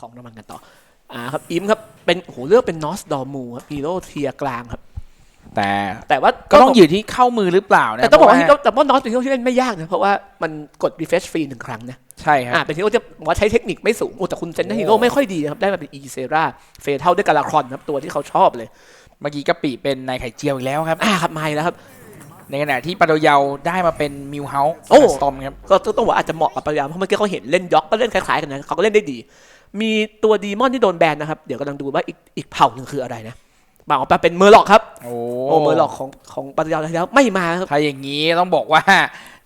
ของน้ำมันกันต่ออ่าครับอิมครับเป็นโหเลือกเป็นนอสดอมูครับฮีโร่เทียกลางครับ แต่แต่ว่าก็ต้องอยู่ที่เข้ามือหรือเปล่านะแต่ต้องบอกว่าเพฮีระโร่แต่ว่านอสเป็นฮีโร่ที่เล่นไม่ยากนะเพราะว่ามันกด refresh ฟรีหนึ่งครั้งนะใช่ครับอ่าเป็นฮีโร่ที่ว่าใช้เทคนิคไม่สูงโอ้แต่คุณเซนต์ฮีโร่ไม่ค่อยดีนะครับได้มาเป็นอีเซราเฟเท่าด้วยกาลาครอนครับตัวที่เขาชอบเลยเมื่อกี้กะปิเป็นนายไข่เจียวอีกแล้วครับอ่าครับไม่แล้วครับในขณะที่ปาโดเยาได้มาเป็นมิวเฮาส์โอ้สตอมครับก็ต้องบอกว่าอาจจะเหมาะกับปริยามเพราะเมื่อกี้เขาเห็นเล่นย็อกก็เล่นคล้ายๆกันนะเขาก็เล่นได้ดี มีตัวดีมอนที่โดนแบนนะครับ เดี๋ยวกำลังดูว่าอีกอีกเผ่าหนึ่งคืออะไรนะบางออกมาเป็นเมอร์ล็อกครับ โอ้โอ้เมอร์ล็อกของของปริยามแล้วไม่มาครับ ถ้าอย่างนี้ต้องบอกว่า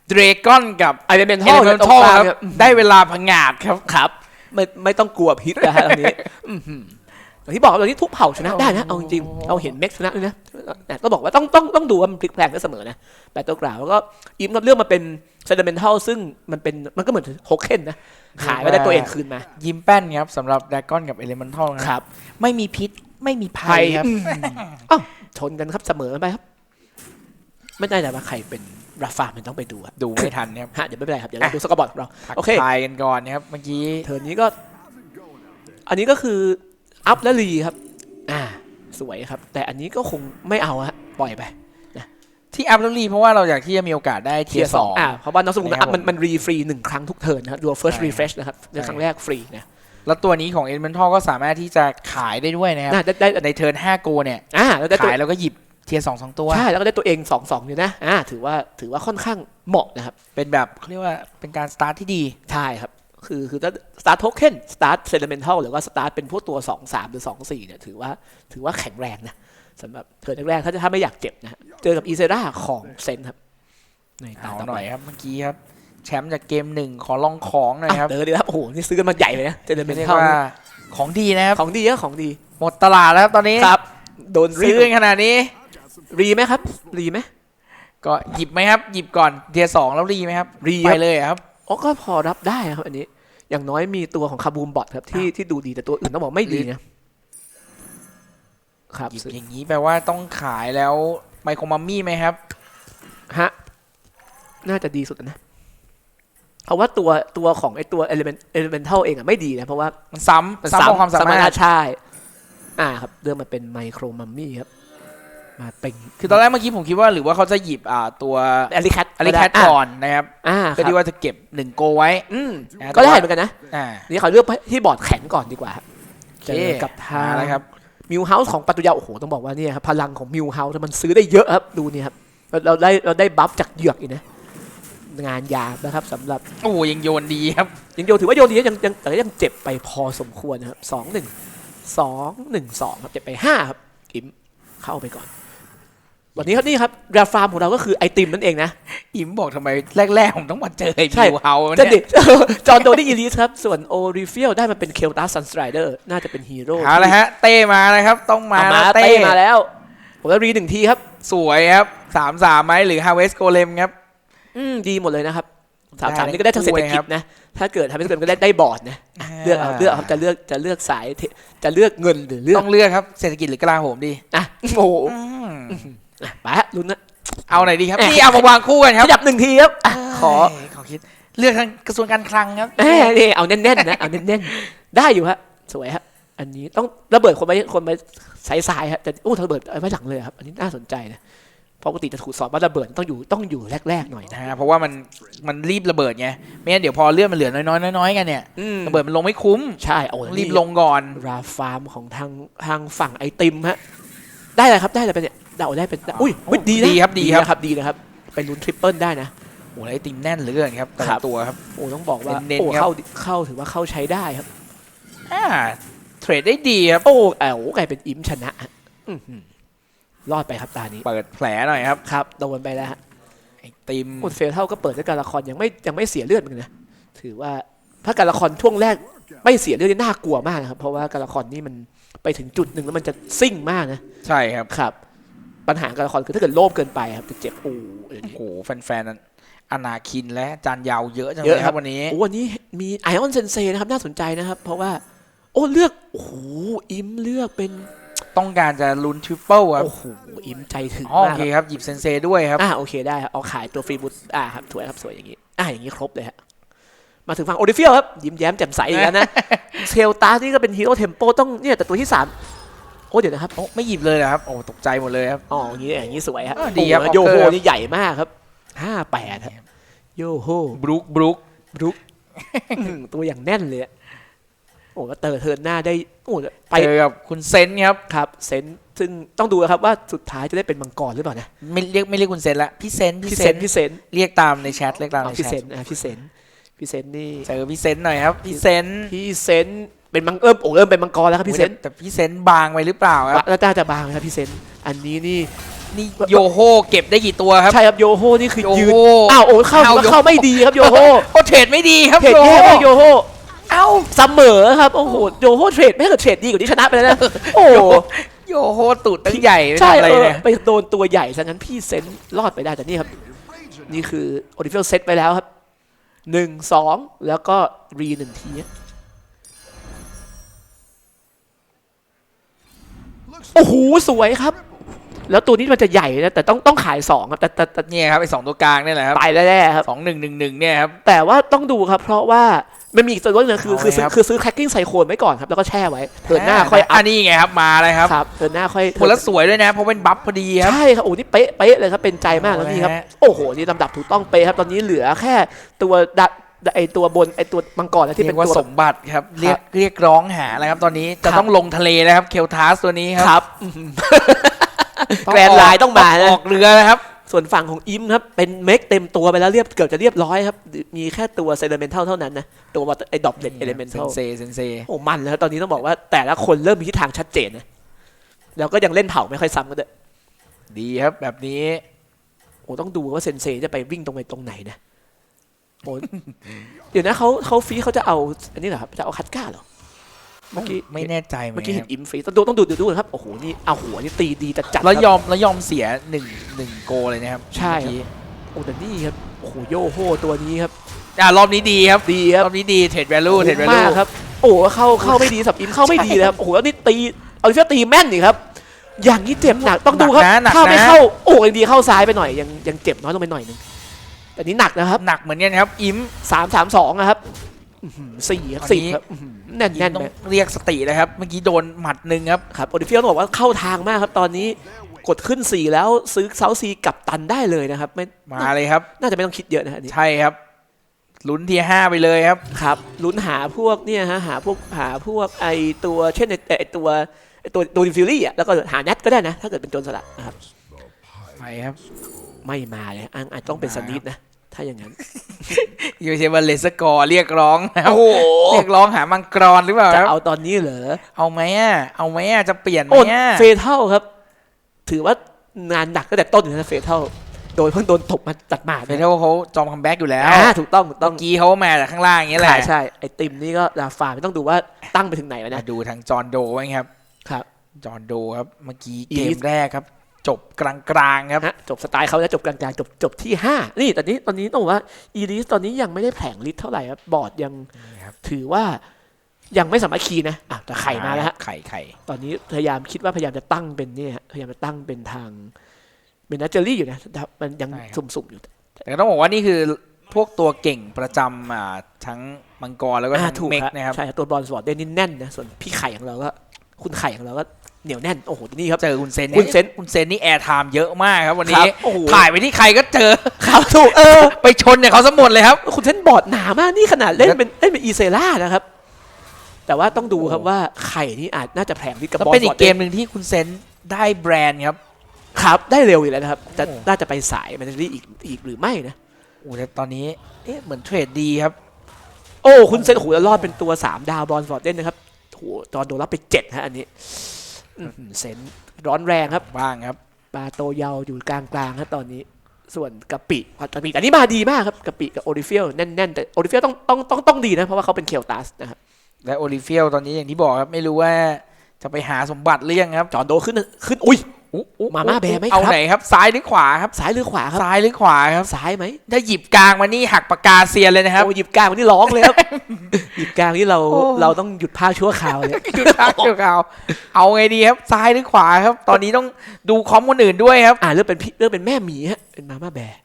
เดรกอนกับไอเดนเมนเอทัลเลเมนตรงทัลกลางครับเนี่ยได้เวลาพังงาดครับครับ ไม่ไม่ต้องกลัวพิษนะฮะตอนนี้อื้อหืออย่างที่บอกว่าตอนนี้ทุกเผ่าชนะได้นะเอาจริงๆเราเห็นเม็กชนะด้วยนะแต่ต้องบอกว่าต้องต้องต้องดูว่ามันพลิกแพลงได้เสมอนะแบตเตอร์กราวแล้วก็อิมกับเรื่องมาเป็น เซนเดเมนทัลซึ่งมันเป็นมันก็เหมือนโฮเคนนะขายไปได้ตัวเองคืนมา ยิ้มแป้นครับสำหรับดรากอนกับเอเลเมนทัลครับ ไม่มีพิษไม่มีภัยครับอืมอ้าวชนกันครับเสมอกันไปครับ ไม่ได้แต่ว่าใครเป็นราฟามันต้องไปดูอะดูไม่ทันครับฮะเดี๋ยวไม่เป็นไรครับเดี๋ยวเราดูสกอร์บอร์ดของเราทักโอเคทายกันก่อนนะครับเมื่อกี้เทิร์นนี้ก็ อันนี้ก็คืออัพและรีครับ อ่า สวยครับ แต่อันนี้ก็คงไม่เอาฮะปล่อยไป ที่อัพแล้วรีเพราะว่าเราอยากที่จะมีโอกาสได้เทียสองอ่าเพราะว่าน้องสมุนนะครับมันมันรีฟรีหนึ่งครั้งทุกเทิร์นนะครับดู first ใช่ refresh นะครับในครั้งแรกฟรีนะแล้วตัวนี้ของเอเลเมนทัลก็สามารถที่จะขายได้ด้วยนะครับน่าได้ได้ในเทิร์น5โกเนี่ยอ่าแล้วได้ตัวขายแล้วก็หยิบเทียสองสองตัว ใช่ แล้วก็ได้ตัวเองสองสองอยู่นะอ่าถือว่าถือว่าค่อนข้างเหมาะนะครับ เป็นแบบเขาเรียกว่าเป็นการสตาร์ทที่ดี ใช่ครับ คือคือถ้า start token start sentimental หรือว่า start เป็นพวกตัว2 3หรือ2 4เนี่ยถือว่าถือว่าแข็งแรงนะ สำหรับเทิร์นแรกๆถ้าถ้าไม่อยากเจ็บนะฮะเจอกับอีเซราของเซนครับในตาเอาต่อหน่ไปอยครับเมื่อกี้ครับ แชมป์จากเกมหนึ่งขอลองของหน่อยครับเจอดีครับโอ้โหนี่ซื้อกันมาใหญ่เลยนะเจอเรียก sentimental ว่าของดีนะครับของดีอะของดีหมดตลาดแล้วครับตอนนี้ครับ โดนรีซื้อกันขนาดนี้ รีไหมครับ รีไหม ก็หยิบไหมครับ หยิบก่อนเทียสองแล้วรีไหมครับรีไปครับเลยครับ อ๋อก็พอรับได้นะครับอันนี้ อย่างน้อยมีตัวของคาบูมบอทครับที่ที่ดูดีแต่ตัวอื่นต้องบอกไม่ดีนะ ครับหยิบอย่างนี้แปลว่าต้องขายแล้วไมโครมัมมี่ไหมครับ ฮะ น่าจะดีสุดนะเพราะว่าตัวตัวของไอตัว element elemental เองอะไม่ดีนะ เพราะว่ามันซ้ำมันซ้ำกับความสามารถใช่ อ่าครับเดิมมาเป็นไมโครมัมมี่ครับ มาเป็นคือตอนแรกเมื่อกี้ผมคิดว่าหรือว่าเขาจะหยิบอ่าตัวอลิแคทอลิแคทก่อนนะครับอ่าคเพื่อรับที่ว่าจะเก็บหนึ่งโกไว้ อืมอ่าก็ได้แต่ว่าเหมือนกันนะอ่านี่เขาเลือกที่บอร์ดแข็งก่อนดีกว่าครับโอเคเจอกับทางมาแล้วครับ มิวเฮาส์ของปัตตุยาโอ้โหต้องบอกว่าเนี่ยครับพลังของมิวเฮาส์มันซื้อได้เยอะครับดูเนี่ยครับเราเราได้เราได้บัฟจากเหยือกอีกนะงานยากนะครับสำหรับโอ้โหยังโยนดีครับยังโยนถือว่าโยนดีนะยังยังแต่ก็ยังเจ็บไปพอสมควรนะครับสองหนึ่งสองหนึ่งสองครับเจ็บไปห้าครับอิมเข้าไปก่อน วันนี้ครับนี่ครับราฟาร์มของเราก็คือไอติมนั่นเองนะ อิมบอกทำไมแรกๆ ผมต้องมาเจอไอ้ใช่ บิวเฮาจะเนี่ยดิจอห์นโดนี่อีลิสครับ ส่วนโอริฟิลได้มาเป็นเคลตัสซันสไตรเดอร์น่าจะเป็นฮีโร่เอาละฮะ เต้มานะครับ ต้องมาเอามาแล้วเต้เต้มาแล้ว ผมจะรีหนึ่งทีครับ สวยครับสามสามไหมหรือฮาเวสโกเลมครับ อืมดีหมดเลยนะครับสามได้สามนี่ก็ได้ทั้งเศรษฐกิครัจบนะ ถ้าเกิดทำให้เกิดก็ได้ได้บอร์ดนะเลือกเอาเลือกเอาครับจะเลือกจะเลือกสายเทจะเลือกเงินหรือเลือกต้องเลือกครับ เศรษฐกิจหรือกลาโหมดี อะโอ้โหอืมอะ ไปฮะลุ้นนะ เอาไหนดีครับเอ๊ะนี่เอามาวางคู่กันคขรับยับหนึ่งทีครับอะขอเยขอคิด เลือกทางกระทรวงการคลังครับ เอ้ยนี่เอาแน่นๆนะเอาแน่นๆ ได้อยู่ฮะสวยฮะอันนี้ต้องระเบิดคนไปคนไปสายสายๆฮะแต่โอ้ระเบิดเอาไว้หลังเลยครับอันนี้น่าสนใจนะเพราะปกติจะถูกสอนว่าระเบิดต้องอยู่ต้องอยู่แรกๆหน่อยนะนะฮะเพราะว่ามันมันรีบระเบิดไงไม่งั้นเดี๋ยวพอเลือดมันเหลือน้อยๆน้อยๆกันเนี่ยอืมระเบิดมันลงไม่คุ้มใช่โอ้รีบลงก่อน ราฟาร์มของทางทางฝั่งไอติมฮะได้เลยครับได้เลยเป็นเนี่ย เดาได้เป็นอุ้ยอุ๊ยดีนะดีครับดีครับ นะครับดีนะครับไปลุ้นทริปเปิลได้นะ โอ้โหไอติมแน่นเหลือเกินครับแต่ครัละบ ตัวครับ โอ้ต้องบอกว่าเน้นๆโอ้ครับ เข้าเข้าถือว่าเข้าใช้ได้ครับ อ่าเทรดได้ดีครับ โอ้แอลกลายเป็นอิมชนะฮะอื้อหือรอดไปครับตานี้เปิดแผลหน่อยครับครับโดนไปแล้วฮะไอติม คุณเฟลเท่าก็เปิดด้วยการละครยังไม่ยังไม่เสียเลือดเหมือนกันนะถือว่าถ้าการละครช่วงแรกไม่เสียเลือดนี่น่ากลัวมากนะครับเพราะว่าการละครนี่มันไปถึงจุดหนึ่งแล้วมันจะซิ่งมากนะ ใช่ครับ ครับ ปัญหาการละครคือถ้าเกิดโลภเกินไปครับจะเจ็บโอ้อย่างโอ้นี้โหแฟนๆนั้นอนาคินและจานยาวเยอะจังเยเลอะยคครัรับบวันนี้ โอ้วันนี้มีไอออนเซนเซนะครับน่าสนใจนะครับ เพราะว่า โอ้เลือกโอ้โหอิมเลือกเป็นต้องการจะลุ้นทริปเปิลครับโอ้โหอิมใจถึงอ๋อโอมากเคครับครับหยิบเซนเซด้วยครับ อ่าโอเคได้ครับเอาขายตัวฟรีบูตอ่าครับสวยครับสวยอย่างนี้อ่าอย่างนี้ครบเลยฮะมาถึงฝั่งโอริเฟียลครับยิ้มแย้มแจ่มใสอีกแล้วนะเชลตานี่ก็เป็นฮีโร่เทมโปต้องเนี่ยแต่ตัวที่สามโอ้เดี๋ยวนะครับโอ้ไม่หยิบเลยเหรอครับโอ้ตกใจหมดเลยครับอ๋ออย่างนี้อย่างนี้สวยฮะเออดีครับโอ้โหโยโฮ Walker นี่ใหญ่มากครับห้าแปดครับโยโฮบรุกบรุกบรุกตัวอย่างแน่นเลยอะโอ้ก็เตอร์เทิร์นหน้าได้โอ้ไปเจอกับคุณเซนครับครับเซนซึ่งต้องดูนะครับว่าสุดท้ายจะได้เป็นมังกรหรือเปล่านะไม่เรียกไม่เรียกคุณเซนละพี่เซนพี่พี่เซเซนนพี่เซนเรียกตามในแชทเรียกตามอ๋อในพี่แชเซทนอะพี่เซนพี่เซนนี่เจอพี่เซนหน่อยครับพี่เซนพี่เซน เป็นมังเริ่มโอ้เริ่มเป็นมังกรแล้วครับพี่เซนแต่พี่เซนบางไปหรือเปล่าครับแล้วน่าจะบางไหมครับพี่เซนอันนี้นี่นี่โยโฮเก็บได้กี่ตัวครับ ใช่ครับโยโฮนี่คือโยยืโฮนอ้าวโอ้เข้าเอาถือว่าโยเข้าไม่ดีครับโยโฮโอ้เทรดไม่ดีครับเทรดโยแย่โฮมากโยโฮเอ้าเสมอครับโอ้โหโยโฮเทรดไม่ถ้าเกิดเทรดดีกว่านี้ชนะไปแล้วนะโอ้โยโหโยโฮตูดตั้งใหญ่ไม่ใช่ทำอะไรเออเนี่ยไปโดนตัวใหญ่ซะงั้นพี่เซนรอดไปได้แต่นี่ครับ นี่คือโอริเฟลเซตไปแล้วครับหนึ่งสองแล้วก็รีหนึ่งที โอ้โหสวยครับ แล้วตัวนี้มันจะใหญ่นะแต่ต้องต้องขายสองครับแต่แต่แต่เนี่ยครับไอ้สองตัวกลางเนี่ยแหละครับตายแน่ๆครับ สองหนึ่งหนึ่งหนึ่งเนี่ยครับ แต่ว่าต้องดูครับ เพราะว่ามันมีอีกตัวนึงคือคือซื้อเอาไว้ครับคือซื้อแคคกิ้งไซโคนไว้ก่อนครับแล้วก็แช่ไว้เทิร์นหน้าค่อยอัอัพนนี้ไงครับมาเลยครับครับเทิร์นหน้าค่อยโหแล้วสวยด้วยนะเพราะเป็นบัฟพอดีครับใช่ครับโอ้นี่เป๊ะเป๊ะเลยครับเป็นใจมากแล้วนี่ครับเอาไว้ฮะโอ้โหนี่ลำดับถูกต้องเป๊ะครับตอนนี้เหลือแค่ตัวดั ไอตัวบนไอตัวมังกรแล้วที่เรีเป็ยนกว่าตัวสมบัติครับเรียกเรียกร้องหาแล้วครับ ตอนนี้จะครับต้องลงทะเลนะครับเคลทาสตัวนี้คครับรับต้องแกรนด์ไลน์ต้องมานะออกเรือนะครับ ส่วนฝั่งของอิมครับ เป็นเมกเต็มตัวไปแล้วเรียบเกือบจะเรียบร้อยครับ มีแค่ตัวเซเลเมนทัลเท่านั้นนะ ตัวไอ้ดอกเด็ดเอเลเมนเซทัลนเซเซนเซโอ้มันแล้วตอนนี้ต้องบอกว่าแต่ละคนเริ่มมีทิศทางชัดเจนนะแล้วก็ยังเล่นเผาไม่ค่อยซ้ำกันด้วยดีครับแบบนี้โอ้ต้องดูว่าเซนเซจะไปวิ่งตรงไหนตรงไหนนะ โอ้เดี๋ยวนะเขาเขาฟรีเขาจะเอาอันนี้เหรอครับจะเอาคัดก้าเหรอเมื่อกี้ไม่แน่ใจเหมือเมื่นอกี้กัเห็นนอิมฟรีต้องดูต้องดูดูดูนะครับโอ้โหนี่เอาหัวนี่ตีดีจัดจัดแล้วครับยอมแล้วยอมเสียหนึ่งหนึ่งโกเลยนะครับใช่ครับเมื่อกี้โอ้แต่นี่ครับโอ้โหโยโฮตัวนี้ครับอ่ารอบนี้ดีครับดีครับรอบนี้ดีเทรดแวลูเทรดแวลูมากครับโอ้โหเข้าเข้าไม่ดีสับอิมเข้าไม่ดีเลยครับโอ้โหแล้วนี่ตีเอาเฟียตีแม่นอีกครับอย่างนี้เจ็บหนักต้องดูครับหนักนะหนักถ้าไม่นะเข้าโอ้ยังดีเข้าซ้ายไปหน่อยยังยังเจ็บน้อยลงไปหน่อยหนึง แต่นี้หนักนะครับหนักเหมือนกันครับ อิมสามสามสองนะครับอื้อหือสี่ครับตอนสี่นี้ครับอื้อหือแน่นอิมแน่นต้อไปงเรียกสติเลยครับ เมื่อกี้โดนหมัดหนึ่งครับครับโอดิเฟียต้องบอกว่าเข้าทางมากครับตอนนี้กดขึ้น4แล้วซื้อเซาซีกลับตันได้เลยนะครับไม่มาเลยครับ น่าจะไม่ต้องคิดเยอะนะฮะอันนี้ใช่ครับลุ้นทีห้าไปเลยครับครับลุ้นหาพวกเนี่ยฮะหาพวกหาพวกไอตัวเช่นไอไอตัวไอตัวโดนฟิลลี่อะแล้วก็หาแนทก็ได้นะ ถ้าเกิดเป็นโจรสลัดนะครับไปครับ ไม่มาเลยอาอาจจะต้องเป็นสนิทนะ ถ้าอย่างนั้นยูเชบันเลสกอร์เรียกร้องนะครับโอ้โหเรียกร้องหามังกรหรือเปล่าคจะรับเอาตอนนี้เหรอเอาไหมอะเอาไหมอะจะเปลี่ยนไหมโอ้อะเฟเท่าครับ ถือว่างานหนักตั้งแต่ต้นอยู่นะเฟเท่าโดนเพิ่งโดนตบมาจัดหมาดเฟเทลเขาจอมคัมแบ็กอยู่แล้วอ่าถูกต้องถูกต้เมื่องอกี้เขามาจากข้างล่างอย่างเงี้ยแหใช่ละใช่ไอติมนี่ก็ลาฟาไม่ต้องดูว่าตั้งไปถึงไหนแล้วมานะดูทางจอห์นโดไว้ครับครับจอห์นโดครับเมื่อกี้อีเกลิมสแรกครับ จบกลางๆครับฮะจบสไตล์เขาแล้วจบกลางๆจบจบที่ 5 นี่ตอนนี้ตอนนี้ต้องบอกว่าอีลิสตอนนี้ยังไม่ได้แผลงฤทธิ์เท่าไหร่ครับบอร์ดยังนี่ครับถือว่ายังไม่สามารถคีนะอะแต่ไข่มาแล้วฮะไข่ไข่ตอนนี้พยายามคิดว่าพยายามจะตั้งเป็นเนี่ยฮะพยายามจะตั้งเป็นทางเป็นนัจเจอรี่อยู่นะแต่มันยังสุ่มๆอยู่ แต่ก็ต้องบอกว่านี่คือพวกตัวเก่งประจำอ่าทั้งมังกรแล้วก็อ่าทั้งถูกเมกครับนะครับใช่ครับตัวบอลสวอตเดนนี่แน่นนะส่วนพี่ไข่ของเราก็คุณไข่ของเราก็ เหนียวแน่นโอ้โหนี่ครับเจอคุณเซนคุณเซนคุณเซนนี่แอร์ไทม์เยอะมากครับวันครันี้บโอ้โหถ่ายไปที่ใครก็เจอครับถูกเออไปชนเนี่ยเขาสมหมดเลยครับ คุณเซนบอร์ดหนามากนี่ขนาดเล่นเป็นเล่นเป็นอีเซล่านะครับ แต่ว่าต้องดูครับว่าไข่นี่อาจน่าจะแผลงที่กับบก็อลเป็นอีสวกตเกเดมนหนึ่งที่คุณเซนได้แบรนด์ครับ ครับได้เร็วอยู่แล้วนะครับจะโอ้น่าจะไปสายมันจะได้อีกอีกหรือไม่นะโอ้แต่ตอนนี้เอ๊ะเหมือนเทรดดีครับ โอ้คุณเซนโอ้โหแล้วรอดเป็นตัว 3 ดาวบอลฟอร์ดเดนนะครับโหตอนโดนรับไป7ฮะอันนี้อื้อหือ เซนร้อนแรงครับบ้างครับปลาโตเยาวอยู่กลางกลางๆครับตอนนี้ ส่วนกะปิกะปิอันนี้มาดีมากครับกะปิกับโอริเฟียลแน่นๆแต่โอริเฟียลต้องต้องต้องต้องดีนะเพราะว่าเขาเป็นเคลตัสนะครับและโอลิเฟียลตอนนี้อย่างที่บอกครับไม่รู้ว่าจะไปหาสมบัติหรือยังครับจอห์นโดขึ้นขึ้นอุ้ย มาม่าแบร์ไหมเอาครับไหนครับ ซ้ายหรือขวาครับ ซ้ายหรือขวาครับ ซ้ายหรือขวาครับ ซ้ายไหมถ้าหยิบกลางมานี่หักปากกาเซียนเลยนะครับโอ้หยิบกลางวันนี้ร้องเลยครับ หยิบกลางนี่เราโอ้เราต้องหยุดภาคชั่วคราวเลยหยุดพักเกี่ยวกับเอาไงดีครับ ซ้ายหรือขวาครับ ตอนนี้ต้องดูคอมคนอื่นด้วยครับ อ่าเรื่องเป็นพี่เรื่องเป็นแม่หมีฮะ เป็นมาม่าแบร์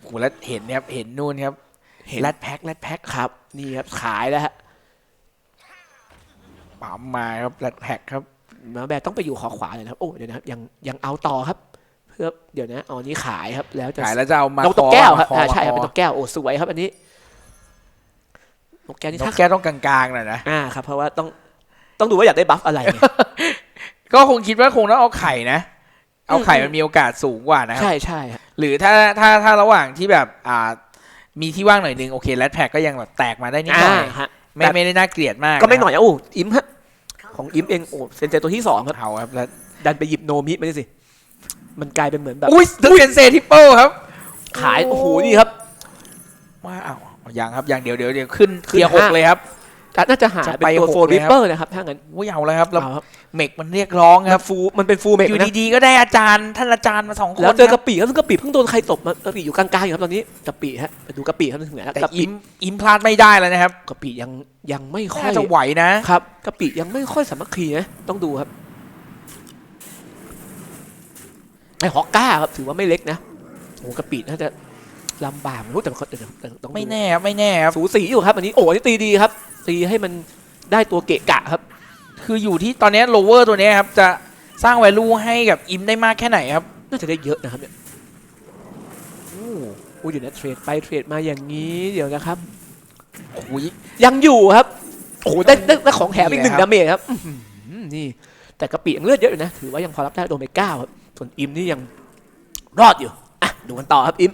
โอ้โหแล้วเห็นครับ เห็นนู่นครับ เห็นแรดแพ็คแรดแพ็คครับ นี่ครับขายแล้วฮะปั๊มมาครับแรดแพ็กครับ มาแบร์ต้องไปอยู่ขอขวาเลยนะครับโอ้เดี๋ยวนะครับยังยังเอาต่อครับ เพื่อเดี๋ยวนะอ๋อนี่ขายครับ แล้วจะขายแล้วจะเอามานกตกแก้วครับคออ่าใช่ครับมาเป็นนกแก้วโอ้สวยครับ อันนี้นกแก้วนี่นถ้ากแก้วต้องกลางๆหน่อยนะอ่าครับเพราะว่าต้องต้องดูว่าอยากได้บัฟอะไรไงก็คงคิดว่าคงต้องเอาไข่นะเอาไข่อืมมันมีโอกาสสูงกว่านะครับใช่ใช่ฮะหรือถ้าถ้าถ้าระหว่างที่แบบอ่ามีที่ว่างหน่อยนึงโอเคแรดแพ็กก็ยังแบบแตกมาได้นิดหน่อยฮะไม่แต่ไม่ได้น่าเกลียดมากก็ไม่หน่ะอยอะโอ้อิมฮะ ของอิมเองโอ้เซนเจตัวที่สองครับเอาครับแล้วดันไปหยิบโนมิมาดิสิ มันกลายเป็นเหมือนแบบ อุ้ยตึกเซนเซทิปเปิลครับ ขายโอ้โหนี่ครับว้าวยังครับยังเดี๋ยวเดี๋ยวเดี๋ยวขึ้นขึ้นเทียร์หกห้าเลยครับ น่าจะหาจะเป็นไปตัวหกโฟเลยริครับเปอร์นะครับถ้างั้นอุ้ยเอาแล้วครับแล้วเอาครับ เมกมันเรียกร้องคครัรับบฟูมันเป็นฟูเมกอยู่นะดีๆก็ได้อาจารย์ท่านอาจารย์มาสองคนแล้วเจอคกะรับปิครับซึ่งกะปิเพิ่งโดนใครตบมากะปิอยู่กลางๆอยู่ครับตอนนี้กะปิฮะไปดูกะปิครับถึงไหนแล้วแต่กะปิอิมอิมพลาดไม่ได้แล้วนะครับกะปิยังยังไม่ค่อน่ายจะไหวนะครับกะปิยังไม่ค่อยสามัคคีนะต้องดูครับไอฮอกก้าครับถือว่าไม่เล็กนะโอ้กะปิน่าจะลำบากไม่รู้แต่มันก็แต่แต่ต้องดู ไม่แน่ครับไม่แน่ครับสูสีอยู่ครับอันนี้โอ้อันนี้ตีดีครับ ตีให้มันได้ตัวเกะกะครับ คืออยู่ที่ตอนนี้โลเวอร์ตัวเนี้ยครับ จะสร้าง value ให้กับอิมได้มากแค่ไหนครับ น่าจะได้เยอะนะครับเนี่ยโอ้โหเดี๋ยวนะเทรดไปเทรดมาอย่างนี้เดี๋ยวนะครับโอ้ยยังอยู่ครับโอ้โหได้ได้ได้ของแถมอีกหนึ่งนี่ไงครับดาเมจครับอื้อหือนี่แต่กระปิยังเลือดเยอะอยู่นะ ถือว่ายังพอรับได้โดนไปเก้าครับส่วนอิมนี่ยังรอดอยู่อะดูกันต่อครับอิม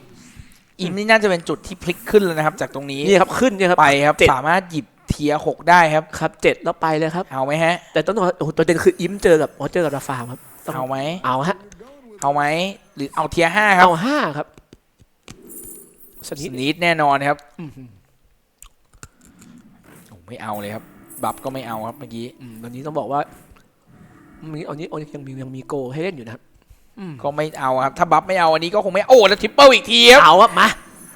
อิมนี่น่าจะเป็นจุดที่พลิกขึ้นแล้วนะครับ จากตรงนี้นี่ครับขึ้นเนี่ยครับไปครับเจ็ดสามารถหยิบ เทียร์หกได้ครับ ครับเจ็ดแล้วไปเลยครับ เอาไหมฮะ แต่ต้องบอกว่าโอ้โหประเด็นคืออิมเจอกับอ๋อเจอกับราฟาร์มครับต้องเอาไหม เอาฮะ เอาไหม หรือเอาเทียร์ห้าครับเอาห้าครับสสนิทนิทแน่นอนครับอื้อหือโอ้ไม่เอาเลยครับ บัฟก็ไม่เอาครับเมื่อกี้ อืมวันนี้ต้องบอกว่ามีอันนี้อันนี้ยังมียังมีโกให้เล่นอยู่นะครับอืมก็ไม่เอาครับ ถ้าบัฟไม่เอาอันนี้ก็คงไม่ โอ้ แล้วทริปเปิลอีกทีครับเอาอะมา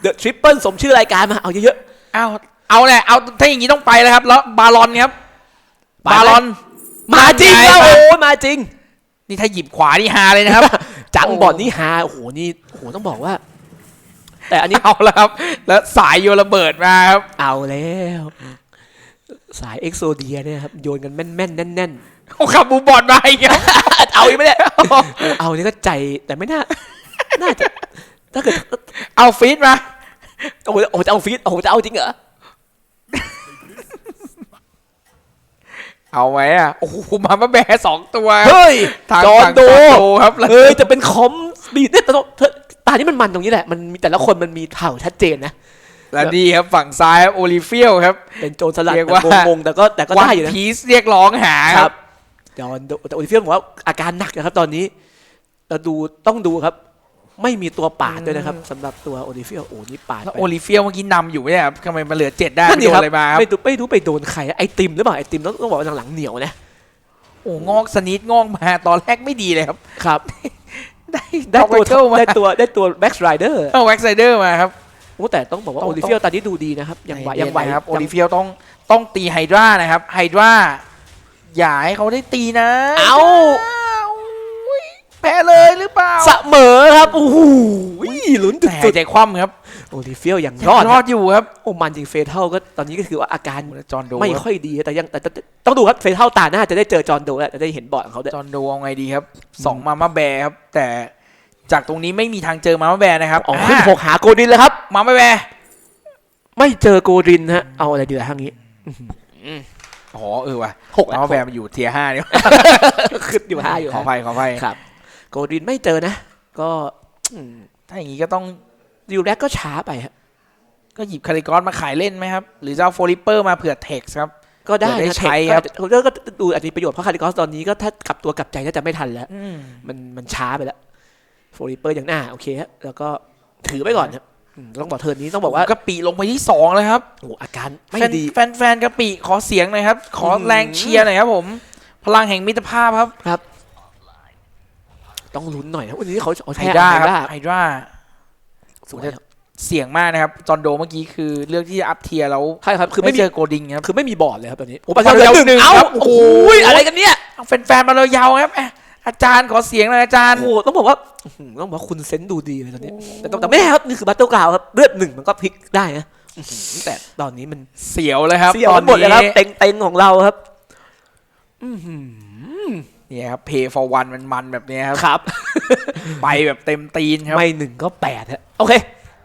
เดอะทริปเปิลสมชื่อรายการมาเอาเยอะเอา เอาแหละ เอาถ้าอย่างนี้ต้องไปแล้วครับ แล้วบาลอนครับไปไหม บาลอนๆมาจริงแล้วไปโอ้ยมาจริง นี่ถ้าหยิบขวานี่ฮาเลยนะครับ จังโอ้บอลนี่ฮาโอ้โหนี่โอ้โหต้องบอกว่า แต่อันนี้ เอาแล้วครับ แล้วสายโยนระเบิดมาครับ เอาแล้ว สายเอ็กโซเดียเนี่ยครับโยนกันแม่นๆแน่นโอ้ขับบูบอลมาอีกครับ ๆเอาอีกไหมเนี่ยโอ้เอานี่ก็ใจแต่ไม่น่าน่าจะถ้าเกิดเอาฟีดมาโอ้โหโอ้โหจะเอาฟีดโอ้โหจะเอาจริงเหรอ เอาไหมอะโอ้โหมามาแบร์สองตัวเฮ้ยทางจอห์นฝั่งโดจอห์นโดครับแล้วเฮ้ยจะเป็นคอมบีดเนี่ยแต่ต้องเธอตานี้มันมันตรงนี้แหละ มันมีแต่ละคนมันมีเผ่าชัดเจนนะและดีครับฝั่งซ้ายครับโอลิเฟียลครับ เป็นโจรสลัดเรียกแบบว่างงๆแต่ก็แต่ก็วันได้อยู่นะพีซเรียกร้องหาคครัรับบจอห์นโดแต่โอลิเฟียบอกว่าอาการหนักนะครับตอนนี้เราดูต้องดูครับ ไม่มีตัวปาดด้วยนะครับสำหรับตัวโอลิเฟียโอ้นี่ปาดแล้วไปโอลิเฟียเมื่อกี้นำอยู่ไม่ใช่ครับทำไมมาเหลือเจ็ดได้นั่นไม่ดิโดนครับอะไรมาครับไม่รู้ไม่รู้ไปโดนใครไอติมหรือเปล่าไอติมต้องต้องบอกว่าหลังๆเหนียวนะโอ้งอกสนิทงอกมาตอนแรกไม่ดีเลยครับ ครับ ได้ได้ตัวเกิลมาได้ตัวได้ตัวแบ็กสไลเดอร์เอาแว็กไซเดอร์มาครับ โอ้แต่ต้องบอกว่าต้องโอลิเฟียตอนนี้ดูดีนะครับยังไหวยังไหวใจเนนะครับโอยังลิเฟียต้องต้องตีไฮดรานะครับไฮดราอย่าให้เขาได้ตีนะ เอาอุ๊ย แพ้เลยหรือเปล่าเสมอครับโอ้โหลุ้นแต่สุดใจคว่ำครับๆโอลิเฟียยังยังรอดรอดอยู่ครับโอ้มันจริงเฟเท่าก็ตอนนี้ก็คือว่าอาการจอห์นโดไม่ค่อยดีแต่ยังแต่แต่แต่ต้องดูครับเฟเท่าตาหน้าจะได้เจอจอห์นโดแล้วจะได้เห็นบอร์ดของเขาด้วย จอห์นโดเอาไงดีครับสองมาม่าแบร์ครับ แต่จากตรงนี้ไม่มีทางเจอมาม่าแบร์นะครับออกขึ้นหกหาโกดินแล้วครับ มาม่าแบร์ไม่เจอโกดินฮะเอาอะไรดีล่ะทางนี้อ๋อเออว่ะหกมาม่าแบร์มันอยู่เทียร์ห้าเนี่ย ขึ้นอยู่ห้าอยู่ขอฮะอภัยขออภัยครับ โกดินไม่เจอนะ ก็อืมถ้าอย่างนี้ก็ต้องดิวแรกก็ช้าไปฮะก็หยิบคาริกอสมาขายเล่นไหมครับ หรือจะเอาโฟลิปเปอร์มาเผื่อเท็กซ์ครับ ก็ได้เดี๋ยวได้นะใช้เทคครับก็ก็ดูอาจจะมีประโยชน์เพราะคาริกอสตอนนี้ก็ถ้ากลับตัวกลับใจน่าจะไม่ทันแล้วอืมมันมันช้าไปแล้วโฟลิเปอร์อย่างหน้าโอเคฮะแล้วก็ถือไปก่อนครับอืมต้องบอกเทิร์นนี้ต้องบอกว่ากะปิลงไปที่สองเลยครับโอ้อาการไม่แฟนดีแฟนแฟนกะปิขอเสียงหน่อยครับ ขออืมแรงเชียร์หน่อยครับผม พลังแห่งมิตรภาพครับครับ ต้องลุ้นหน่อยนะวันนี้เขาเขาไฮแพ้ดราไฮครับดราไฮดราสวยครับเสียงมากนะครับ จอห์นโดเมื่อกี้คือเลือกที่จะอัพเทียร์แล้วใช่ครับ คืคืออไม่ไม่มีเจอโกดิงครับ คือไม่มีบอร์ดเลยครับตอนนี้โอ้ปประระชาชาชชนนหนึ่งเอ้าครับโอ้โห โอ้โหอะไรกันเนี่ยเอาแฟนๆมาเลยยาวครับแอะอาจารย์ขอเสียงหน่อยอาจารย์ โอ้โหต้องบอกว่าอื้อหือต้องบอกว่าคุณเซนส์ดูดีเลยตอนนี้แต่ต้องแต่ไม่แน่ครับนี่คือบัตเติลกราวครับเลือดหนึ่งมันก็พลิกได้นะอื้อหือแต่ตอนนี้มันเสียวเลยครับเสียวตอนหมดเลยครับนี้เต็งเต็งๆของเราครับ อื้อหือ เนี่ยครับ pay for one มันมันๆแบบเนี้ยครับครับ ไปแบบเต็มตีนครับ ไม่หนึ่งก็แปดฮะโอเค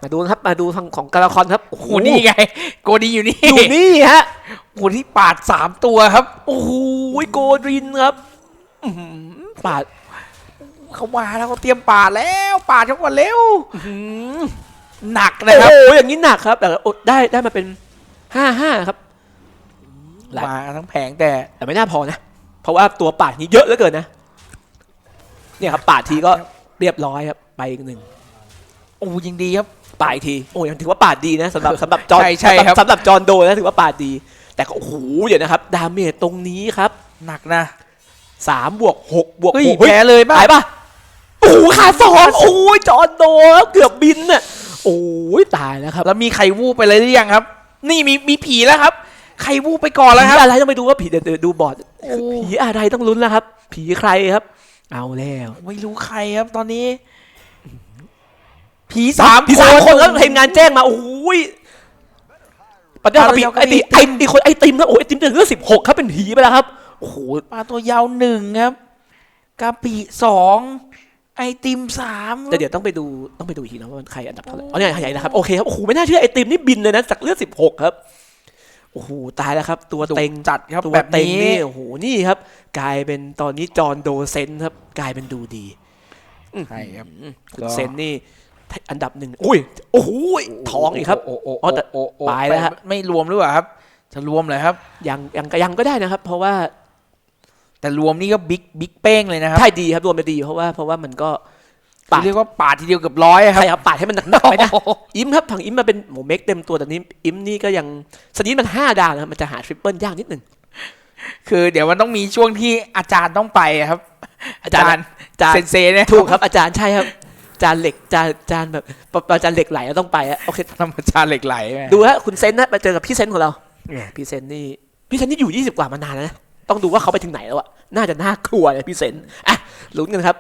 มาดูนะครับมาดูทางของการละครครับโอ้โอ้โหโหนี่ไง โกดีอยู่นี่อยู่นี่ฮะโอ้โหที่ปาดสามตัวครับ โอ้โหโกดรินครับอื้อหือปาดเขามาแล้วเขาเตรียมปาดแล้วปาดเขาก่อนเร็วอื้อหือหนักโอ้นะครับโหอย่างนี้หนักครับแต่อดได้ได้มาเป็นห้าห้าครับหลายมาทั้งแผงแต่แต่ไม่น่าพอนะ เพราะว่าตัวปาดนี้เยอะเหลือเกินนะ เนี่ยครับปาดทีก็เรียบร้อยครับไปอีกหนึ่งโอ้ยิงดีครับปาดอีกทีโอ้ยังถือว่าปาดดีนะสำหรับสำหรับจอห์นใช่ใช่ครับสำหรับจอห์นโดนะถือว่าปาดดี แต่ก็โอ้โหเดี๋ยวนะครับ ดาเมจตรงนี้ครับ หนักนะสามบวกหกบวกเฮ้ยหกเฮ้ยแพ้เลยป่ะตายปะโอ้โหขาสองโอ้ยจอห์นโดเกือบบินน่ะโอ้ยตายแล้วครับ แล้วมีใครวูบไปเลยหรือยังครับ นี่มีมีผีแล้วครับ ใครวูบไปก่อนแล้วผีครับอะไรต้องไปดูว่าผีเดี๋ยวเดี๋ยวดูบอร์ดโอ้ผีอะไรต้องลุ้นแล้วครับ ผีใครครับ เอาแล้วไม่รู้ใครครับตอนนี้ ผีสามผีสามคนแล้วทีมงานแจ้งมาโอ้ยปัญญาปีไอติไอติคนไอติมนะโอ้ยไอติมเดือนสิบหกครับเป็นผีไปแล้วครับโอ้โหปลาตัวยาวหนึ่งครับกะปิสองไอติมสามแต่เดี๋ยวต้องไปดูต้องไปดูอีกทีนะว่ามันใครอันดับเท่าไหร่อ๋อเนี่ยใหญ่นะครับโอเคครับโอ้โหไม่น่าเชื่อไอติมนี่บินเลยนะจากเลือดสิบหกครับ โอ้โหตายแล้วครับ ตัวดุเต็งจัดครับตัวแบบเต็งนี้นี่โอ้โหนี่ครับ กลายเป็นตอนนี้จอห์นโดเซนครับ กลายเป็นดูดีใช่ครับอืมคุณเซนนี่อันดับหนึ่งอุ้ยโอ้โหทองอีกครับโอ้โอ้อ๋อแต่โอ้โอ้ไปแล้วฮะไม่รวมหรือเปล่าครับ จะรวมเลยครับยังยังยังก็ได้นะครับ เพราะว่า แต่รวมนี่ก็บิ๊กบิ๊กเป้งเลยนะครับใช่ดีครับรวมไปดีเพราะว่าเพราะว่ามันก็ ปาดเรียกว่าปาดทีเดียวเกือบร้อยอะครับใช่ครับปาดให้มันหนักๆไปนะอิมครับผังอิมมาเป็นหมูเม็กเต็มตัวแต่นี้อิมนี่ก็ยังสนี้มันห้าดาวนะครับมันจะหาทริปเปิลยากนิดหนึ่งคือเดี๋ยวมันต้องมีช่วงที่อาจารย์ต้องไปอะครับ อาจารย์อาจารย์เซนเซเนี่ยถูกครับอาจารย์ใช่ครับอาจารย์เหล็กอาจารย์อาจารย์แบบอาจารย์เหล็กไหลแล้วต้องไปอะโอเคทำอาจารย์เหล็กไหลไหมดูฮะคุณเซนนะมาเจอกับพี่เซนของเราเนี่ยพี่เซนนี่พี่เซนนี่อยู่20กว่ามานานแล้วนะต้องดูว่าเขาไปถึงไหนแล้วอะน่าจะน่ากลัวเลยพี่เซนอะลุ้นกันครับ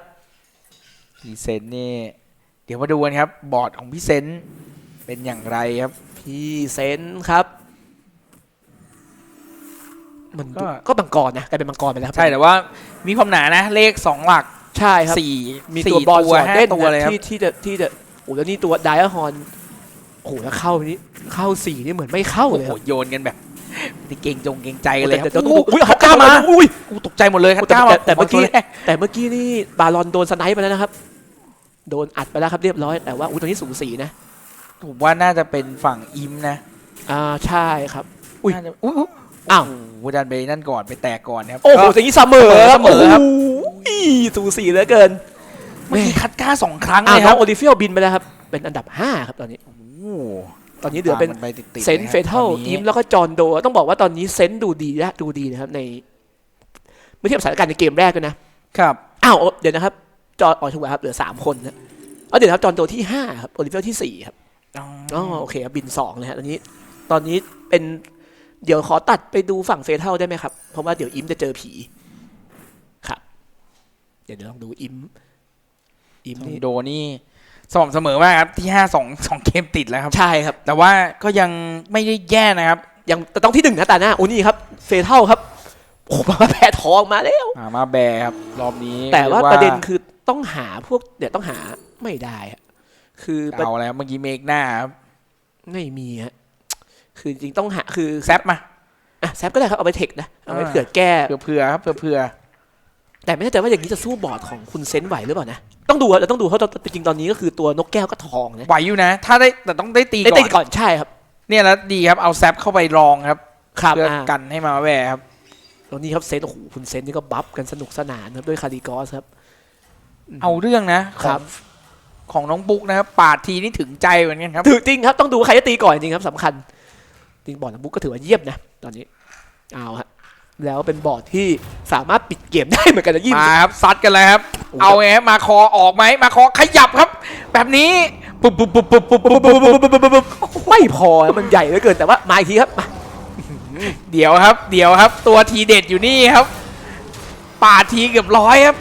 พี่เซนนี่เดี๋ยวมาดูกันครับ บอร์ดของพี่เซนเป็นอย่างไรครับ พี่เซนครับ มันก็ ก็มังกรนะกลายเป็นมังกรไปแล้วครับใช่แต่ว่ามีความหนานะ เลขสองหลักใช่ครับสี่มีสี่ตัวบอลสอดห้าเล่นตัวเลยครับที่ที่จะที่จะโอ้แล้วนี่ตัวไดอะฮอนโอ้โหแล้วเข้านี่เข้าสี่นี่เหมือนไม่เข้าโอ้เลยโหครับโยนกันแบบนี่เก่งจงเก่งใจกันเลยคแต่รับแต่ต้องดูอุ้ยเขากล้ามาอุ้ยกูตกใจหมดเลยครับแต่กล้าแต่มาแต่เมื่อกี้ผาตัวแรแต่เมื่อกี้นี่บาลอนโดนสไนป์ไปแล้วนะครับ โดนอัดไปแล้วครับเรียบร้อย แต่ว่าอุ้ยตอนนี้สูสีนะ ผมว่าน่าจะเป็นฝั่งอิมนะอ่าใช่ครับ อุ้ยน่าจะอุ้ยอุ๊ยอ้าวโโหดันไปนั่นก่อนไปแตกก่อนครับโอ้โหก็ อย่างนี้เสมอเสมอครับ โอ้โหสูสีเหลือเกินเมื่อกี้คัดกล้าสองครั้งอ้าเลวยคน้อรังบโอลิเฟียบินไปแล้วครับ เป็นอันดับ 5 ครับตอนนี้ โอ้โหตอนนี้เหลือเป็นตามกัไปติดๆเซนลยเฟครับเทัลตอนนี้อิมแล้วก็จอห์นโด ต้องบอกว่าตอนนี้เซนดูดีนะดูดีนะครับในเมื่อเทียบสถานการณ์ในเกมแรกด้วยนะ ครับ อ้าวเดี๋ยวนะครับ จอห์นออกถูกไหมครับเหลือ3คนนะเอาเดี๋ยวนะครับจอห์นโดที่5ครับโอลิเฟียที่4ครับอ๋ออ๋อโอเคครับบิน2เลยฮะตอนนี้ตอนนี้เป็นเดี๋ยวขอตัดไปดูฝั่งเฟเทัลได้ไหมครับ เพราะว่าเดี๋ยวอิมจะเจอผีครับ เดี๋ยวเดี๋ยวลองดูอิมอิมทองนี่โดนี่สม่ำเสมอมากครับที่ห้าสองสองเกมติดแล้วครับ ใช่ครับ แต่ว่าก็ยังไม่ได้แย่นะครับ ยังแต่ต้องที่หนึ่งนะตาหน้าโอ้นี่ครับเฟเทัลครับโอ้โหมาแพ้ทองมาแล้วอ่ามาแบร์ครับรอบนี้ แต่ว่ารียกประเด็นคือ ต้องหาพวกเดี๋ยวต้องหาไม่ได้อะคือประเอาแล้วเมื่อกี้เมกหน้าครับไม่มีฮะคือจริงๆต้องหาคือแซปมา อะแซปก็ได้ครับเอาไปเทคนะเอาไปอ่าเผื่อแก้ เผื่อเผื่อๆครับเผื่อเผื่อแต่ไม่แน่ใจว่าอย่างนี้จะสู้บอร์ดของคุณเซนต์ไหวหรือเปล่านะต้องดูครับเราต้องดูเพราะจริงๆตอนนี้ก็คือตัวนกแก้วก็ทองนะๆไหวอยู่นะ ถ้าได้แต่ต้องได้ตีได้ก่ตีอนก่อนใช่ครับเนี่ยแล้วดีครับเอาแซปเข้าไปรองครับครับเพื่ออ่า กันให้มาแบร์ครับ แล้วนี่ครับเซนต์โอ้โหคุณเซนต์นี่ก็บัฟกันสนุกสนานครับด้วยคาริกอสครับ เอาเรื่องนะครับของของน้องบุ๊กนะครับปาดทีนี่ถึงใจเหมือนกันครับ ถือจริงครับต้องดูใครจะตีก่อนจริงครับสำคัญจริงบอร์ดของบุ๊กก็ถือว่าเยี่ยมนะ ตอนนี้เอาฮะแล้วเป็นบอร์ดที่สามารถปิดเกมได้เหมือนกันนะยิ่งมาครับซัดกันเลยครับ โอ้เอาไงครับมาคอออกไหมมาคอขยับครับ แบบนี้ปุ๊บปุ๊บปุ๊บปุ๊บปุ๊บปุ๊บปุ๊บไม่พอมันใหญ่เหลือเกินแต่ว่ามาอีกทีครับมาเดี๋ยวครับ เดี๋ยวครับ ตัวทีเด็ดอยู่นี่ครับ ปาดทีเกือบร้อยครับ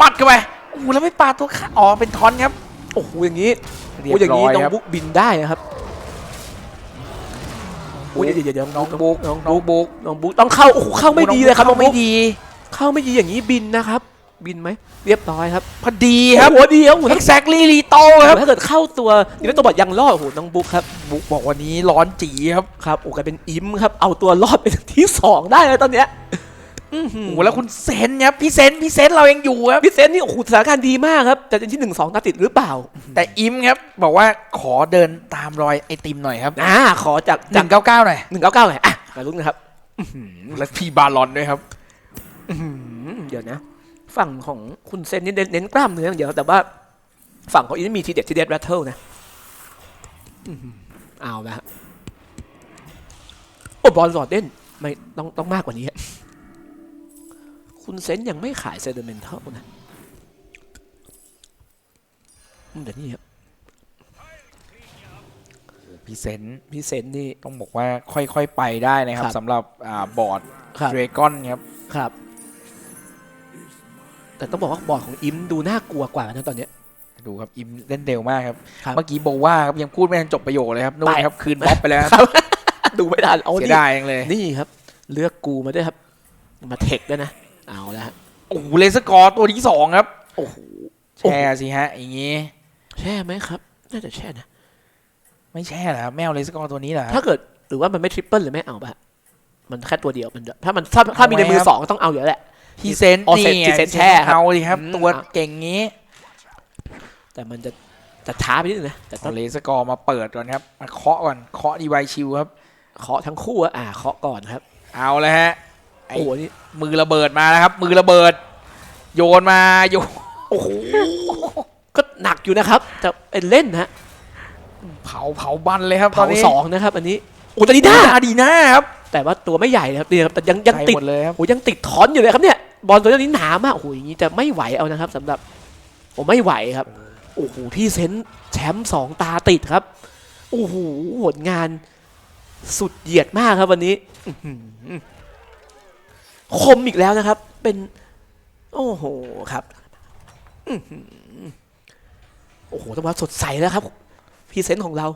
ปัดเข้าไปโอ้โหแล้วไม่ปาดตัวขาอ๋อเป็นทอนครับโอ้โหอย่างนี้เรียโอ้บอย่างร้นี้อยน้องครับบุ๊กบินได้นะครับอุ้ยเดี๋ยวเดี๋ยวเดี๋ยวน้องบุ๊กน้องน้องบุ๊กน้องบุ๊กต้องเข้าโอ้โหเข้าไม่ดีเลยครับเข้าไม่น้องบุ๊กดี เข้าไม่ดีอย่างนี้บินนะครับ บินไหมเรียบร้อยครับพอดีครับโอ้โหเดียวโอ้โหถ้า exactly ลีโตครับถ้าเกิดเข้าตัวนี่เป็นตัวบอดยังรอดโอ้โหน้องบุ๊กครับบุ๊กบอกวันนี้ร้อนจีครับครับโอ้กลายเป็นอิมครับเอาตัวรอดเป็นที่สองได้เลยตอนเนี้ยอื้อหือ โอ้โหแล้วคุณเซนครับพี่เซนพี่เซนเรายังอยู่ครับพี่เซนนี่โอ้โหสถานการณ์ดีมากครับแต่เป็นที่หนึ่งสองตามติดหรือเปล่าแต่อิมครับบอกว่าขอเดินตามรอยไอติมหน่อยครับอ่าขอจากหจากนึ่งเก้าเก้าหน่อยหนึ่งเก้าเก้าหน่อยอะมาลุ้นนะครับ และพี่บาลอนด้วยครับอืมเดี๋ยวนะ ฝั่งของคุณเซนนี่เน้นเน้นกล้ามเนื้ออย่างเดียวแต่ว่าฝั่งของอินมีทีเด็ดทีเด็ดแรทเทิลนะอื้อหือเอาละฮะโอ้บอลสอดเด่นไม่ต้องต้องมากกว่านี้ฮะ คุณเซนยังไม่ขายเซเดเมนทัลนะอืมเดี๋ยวนี้ครับพี่เซนพี่เซนนี่ต้องบอกว่าค่อยๆไปได้นะครับครับสำหรับอ่าบอร์ดครับเดรกอนครับครับ แต่ต้องบอกว่าบอร์ดของอิมดูน่ากลัวกว่านะตอนเนี้ยดูครับอิมเล่นเร็วมากครับครับ เมื่อกี้โบว่าครับยังพูดไม่ทันจบประโยคเลยครับนู่นไปครับคืนบ๊อบไปแล้วครับ ดูไม่ทันเอาเสียนี่ดายจังเลย นี่ครับ เลือกกูมาด้วยครับ มาเทคด้วยนะ เอาละฮะโอ้โหเลสกอร์ตัวที่สองครับ โอ้โหแช่สิฮะ อย่างงี้ แช่ไหมครับ น่าจะแช่นะ ไม่แช่เหรอครับไม่เอาเลสกอร์ตัวนี้เหรอครับถ้าเกิดหรือว่ามันไม่ทริปเปิลหรือไม่เอาปะมันแค่ตัวเดียวมันถ้ามันถ้าถ้ามีในมือเอาไว้ครับสองต้องเอาอยู่แล้วแหละพี่เซนอ๋อนี่เซนไงพี่เซนแช่ครับเอาสิครับอืมตัวเก่งงี้ แต่มันจะจะช้าไปนิดนึงนะแต่ต้อเอางเลสกอร์มาเปิดก่อนครับมาเคาะก่อนเคาะดีไวชิวครับเคาะทั้งคู่อะอ่าเคาะก่อนครับ เอาเลยฮะไอ้ โอ้โหนี่มือระเบิดมาแล้วครับ มือระเบิด โยนมาโยนโอ้โหก็หนักอยู่นะครับจะเป็นเล่นนะเผาเผาบันเลยครับตอเผานนี้สองนะครับ อันนี้โอ้ตาดีด้าอาดีน่าครับแต่ว่าตัวไม่ใหญ่นะครับนี่ครับแต่ยังยังใส่ติดหมดเลยครับ โอ้ยังติดถอนอยู่เลยครับเนี่ย บอลตัวนี้หนามากโอ้โหอย่างนี้จะไม่ไหวเอานะครับสำหรับผมไม่ไหวครับโอ้โหพี่เซนแชมป์สองตาติดครับโอ้โหผลงานสุดเหยียดมากครับวันนี้อื้อหือ คมอีกแล้วนะครับ เป็น โอ้โหครับโอ้โหต้องว่าสดใสแล้วครับพี่เซนของเรา